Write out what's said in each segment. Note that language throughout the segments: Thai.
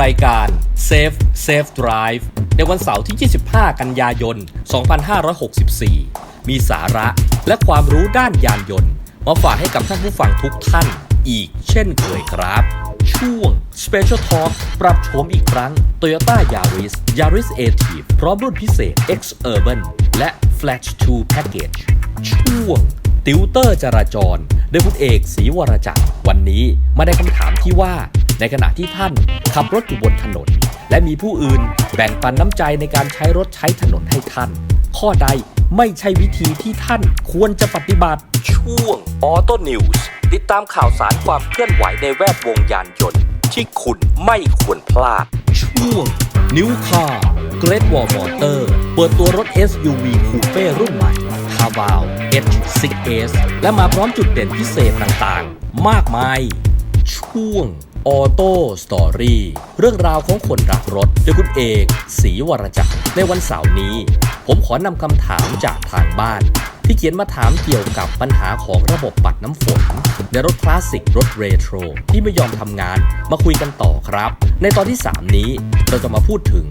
รายการ Safe Safe Drive ในวันเสาร์ที่ 25 กันยายน 2564 มีสาระและความรู้ด้านยานยนต์ มาฝากให้กับท่านผู้ฟังทุกท่านอีกเช่นเคยครับ ช่วง Special Talk ปรับโฉมอีกครั้ง Toyota Yaris Yaris a t i v พร้อมรุ่นพิเศษ X Urban และ Flash 2 Package ช่วง ติวเตอร์จราจรโดยคุณเอกศรีวรจักรวันนี้มาในคำถามที่ว่า ในขณะที่ท่านขับรถอยู่บนถนน และมีผู้อื่นแบ่งปันน้ำใจในการใช้รถใช้ถนนให้ท่าน ข้อใดไม่ใช่วิธีที่ท่านควรจะปฏิบัติ ช่วงออโต้นิวส์ติดตามข่าวสารความเคลื่อนไหวในแวดวงยานยนต์ ที่คุณไม่ควรพลาด ช่วง นิวคาร์เกรดวอลมอเตอร์เปิดตัวรถ SUV คูเป้รุ่นใหม่ c a v a l H6S และมาพร้อมจุดเด่นพิเศษต่างๆ มากมาย ช่วง ออโต้สตอรี่เรื่องราวของคนรักรถโดยคุณเอกศรีวรจักรในวันเสาร์นี้ ผมขอนำคำถามจากทางบ้าน ที่เขียนมาถามเกี่ยวกับปัญหาของระบบปัดน้ำฝน ในรถคลาสสิกรถเรโทรที่ไม่ยอมทำงานมาคุยกันต่อครับ ในตอนที่ 3 นี้เราจะมาพูดถึง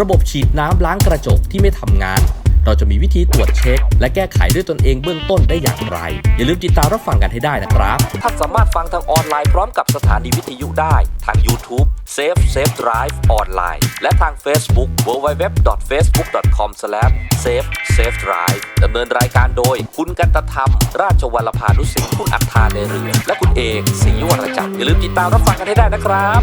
ระบบฉีดน้ำล้างกระจกที่ไม่ทำงาน เราจะมีวิธีตรวจเช็ค และแก้ไขด้วยตนเองเบื้องต้นได้อย่างไร อย่าลืมติดตามรับฟังกันให้ได้นะครับ ท่านสามารถฟังทางออนไลน์พร้อมกับสถานีวิทยุได้ ทาง YouTube Safe Safe Drive ออนไลน์และทาง Facebook www.facebook.com/safe safe drive ดำเนินรายการโดย คุณกันตธรรม ราชวัลพานุสิทธิ์คุณอัฏฐาในเรือ และคุณเอกศรีวรจักรอย่าลืมติดตามรับฟังกันให้ได้นะครับ